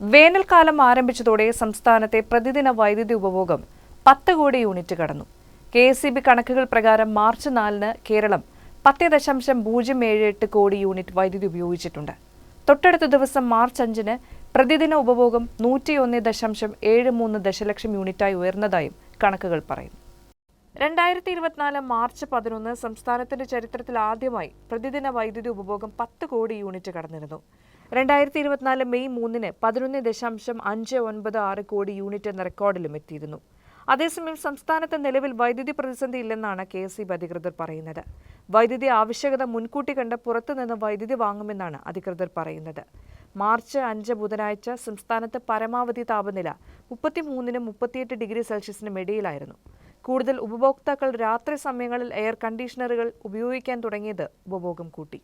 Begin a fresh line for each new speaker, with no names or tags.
വേനൽക്കാലം ആരംഭിച്ചതോടെ സംസ്ഥാനത്തെ പ്രതിദിന വൈദ്യുതി ഉപഭോഗം പത്ത് കോടി യൂണിറ്റ് കടന്നു. കെ എസ് കണക്കുകൾ പ്രകാരം മാർച്ച് നാലിന് കേരളം പത്ത് ദശാംശം പൂജ്യം ഏഴ് എട്ട് കോടി യൂണിറ്റ് വൈദ്യുതി ഉപയോഗിച്ചിട്ടുണ്ട്. തൊട്ടടുത്ത ദിവസം മാർച്ച് അഞ്ചിന് പ്രതിദിന ഉപഭോഗം നൂറ്റിയൊന്ന് ദശാംശം ഏഴ് മൂന്ന് ദശലക്ഷം യൂണിറ്റായി ഉയർന്നതായും കണക്കുകൾ പറയുന്നു. രണ്ടായിരത്തി ഇരുപത്തിനാല് മാർച്ച് പതിനൊന്ന് സംസ്ഥാനത്തിന്റെ ചരിത്രത്തിൽ ആദ്യമായി പ്രതിദിന വൈദ്യുതി ഉപഭോഗം പത്ത് കോടി യൂണിറ്റ് കടന്നിരുന്നു. രണ്ടായിരത്തി ഇരുപത്തിനാല് മെയ് മൂന്നിന് പതിനൊന്ന് ദശാംശം അഞ്ച് ഒൻപത് ആറ് കോടി യൂണിറ്റ് എന്ന റെക്കോർഡിലും എത്തിയിരുന്നു. അതേസമയം സംസ്ഥാനത്ത് നിലവിൽ വൈദ്യുതി പ്രതിസന്ധി ഇല്ലെന്നാണ് കെ എസ് അധികൃതർ പറയുന്നത്. വൈദ്യുതി ആവശ്യകത മുൻകൂട്ടി കണ്ട് പുറത്തുനിന്ന് വൈദ്യുതി വാങ്ങുമെന്നാണ് അധികൃതർ പറയുന്നത്. മാർച്ച് അഞ്ച് ബുധനാഴ്ച സംസ്ഥാനത്ത് പരമാവധി താപനില മുപ്പത്തിമൂന്നിനും മുപ്പത്തിയെട്ട് ഡിഗ്രി സെൽഷ്യസിനും ഇടയിലായിരുന്നു. കൂടുതൽ ഉപഭോക്താക്കൾ രാത്രി സമയങ്ങളിൽ എയർ കണ്ടീഷണറുകൾ ഉപയോഗിക്കാൻ തുടങ്ങിയത് ഉപഭോഗം കൂട്ടി.